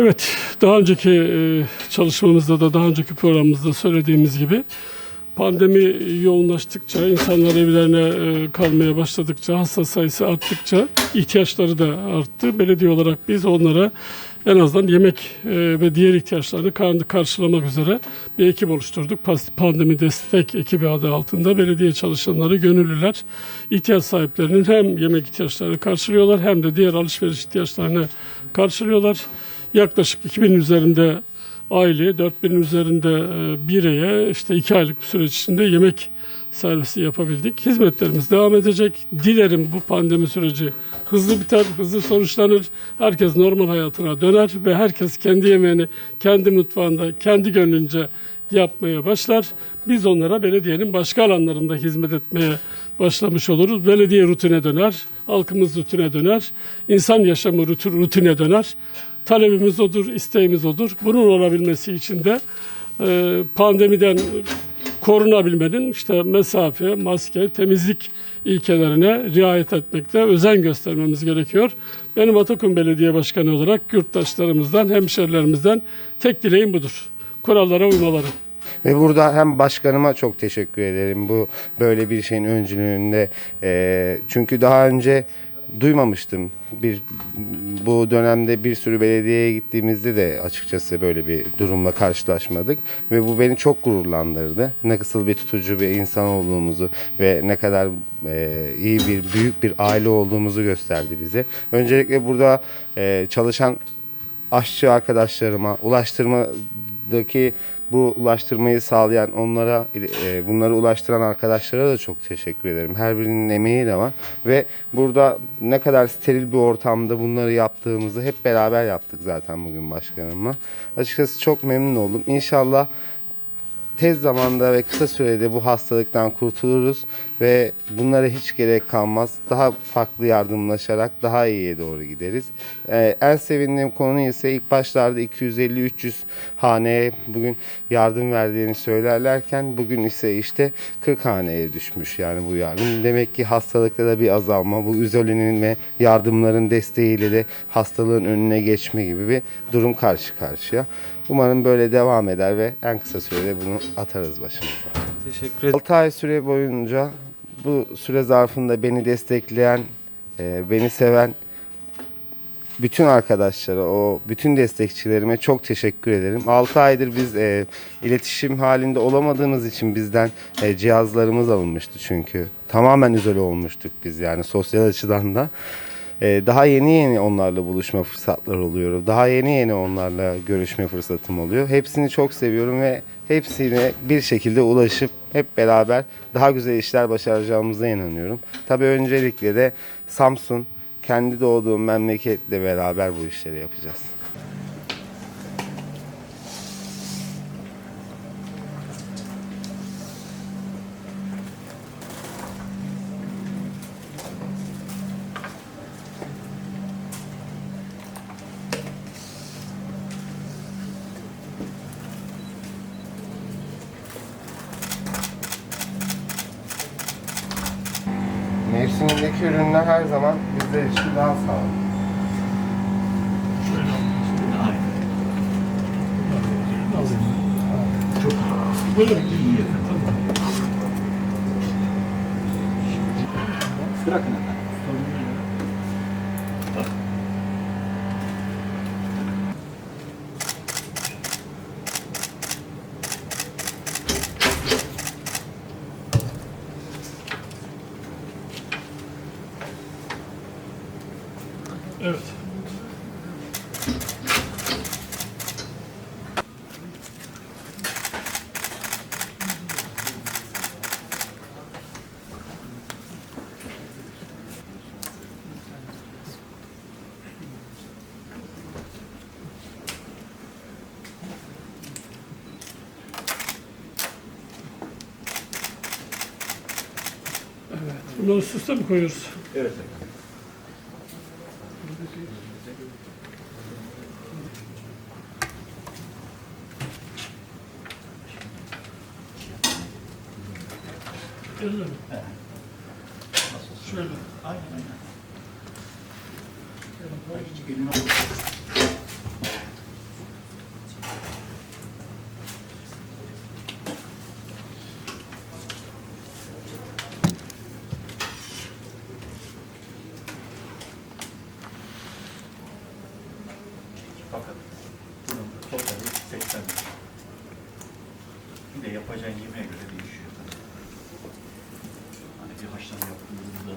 Evet, daha önceki e, çalışmamızda da, daha önceki programımızda söylediğimiz gibi pandemi yoğunlaştıkça, insanlar evlerine e, kalmaya başladıkça, hasta sayısı arttıkça ihtiyaçları da arttı. Belediye olarak biz onlara en azından yemek e, ve diğer ihtiyaçlarını kar- karşılamak üzere bir ekip oluşturduk. Pandemi destek ekibi adı altında belediye çalışanları, gönüllüler ihtiyaç sahiplerinin hem yemek ihtiyaçlarını karşılıyorlar hem de diğer alışveriş ihtiyaçlarını karşılıyorlar. Yaklaşık 2000 üzerinde aile, 4000 üzerinde e, bireye işte 2 aylık bir süreç içinde yemek servisi yapabildik. Hizmetlerimiz devam edecek. Dilerim bu pandemi süreci hızlı biter, hızlı sonuçlanır. Herkes normal hayatına döner ve herkes kendi yemeğini kendi mutfağında, kendi gönlünce yapmaya başlar. Biz onlara belediyenin başka alanlarında hizmet etmeye başlamış oluruz. Belediye rutine döner, halkımız rutine döner, insan yaşamı rutine döner. Talebimiz odur, isteğimiz odur. Bunun olabilmesi için de e, pandemiden korunabilmenin işte mesafe, maske, temizlik ilkelerine riayet etmekte özen göstermemiz gerekiyor. Benim Atakum Belediye Başkanı olarak yurttaşlarımızdan, hemşerilerimizden tek dileğim budur. Kurallara uymaları. Ve burada hem başkanıma çok teşekkür ederim bu böyle bir şeyin öncülüğünde. Eee, çünkü daha önce duymamıştım. Bir bu dönemde bir sürü belediyeye gittiğimizde de açıkçası böyle bir durumla karşılaşmadık ve bu beni çok gururlandırdı. Ne nasıl bir tutucu bir insan olduğumuzu ve ne kadar eee, iyi bir büyük bir aile olduğumuzu gösterdi bize. Öncelikle burada eee, çalışan aşçı arkadaşlarıma, ulaştırmadaki bu ulaştırmayı sağlayan onlara, e, bunları ulaştıran arkadaşlara da çok teşekkür ederim. Her birinin emeği de var ve burada ne kadar steril bir ortamda bunları yaptığımızı hep beraber yaptık zaten bugün başkanımla. Açıkçası çok memnun oldum. İnşallah tez zamanda ve kısa sürede bu hastalıktan kurtuluruz ve bunlara hiç gerek kalmaz. Daha farklı yardımlaşarak daha iyiye doğru gideriz. Ee, en sevindiğim konu ise ilk başlarda 250-300 haneye bugün yardım verdiğini söylerlerken bugün ise işte 40 haneye düşmüş yani bu yardım. Demek ki hastalıkta da bir azalma, bu izolenin ve yardımların desteğiyle de hastalığın önüne geçme gibi bir durum karşı karşıya. Umarım böyle devam eder ve en kısa sürede bunu atarız başımıza. Teşekkür ederim. 6 ay süre boyunca bu süre zarfında beni destekleyen, e, beni seven bütün arkadaşlara, o bütün destekçilerime çok teşekkür ederim. 6 aydır biz e, iletişim halinde olamadığımız için bizden e, cihazlarımız alınmıştı çünkü. Tamamen izole olmuştuk biz yani sosyal açıdan da. E, daha yeni yeni onlarla buluşma fırsatları oluyor. Daha yeni yeni onlarla görüşme fırsatım oluyor. Hepsini çok seviyorum ve hepsine bir şekilde ulaşıp hep beraber daha güzel işler başaracağımıza inanıyorum. Tabii öncelikle de Samsun, kendi doğduğum memleketle beraber bu işleri yapacağız. Mevsimindeki ürünler her zaman bizler için daha sağlıklı. Bırakın efendim. Evet. Bunları üst üste mi koyuyoruz? Evet. Elle mi? Şöyle. Aynen aynen. Elini Fakat bunun toplamı 80 lira. Bir de yapacağın yemeğe göre değişiyor. Hani bir haşlama yaptığınızda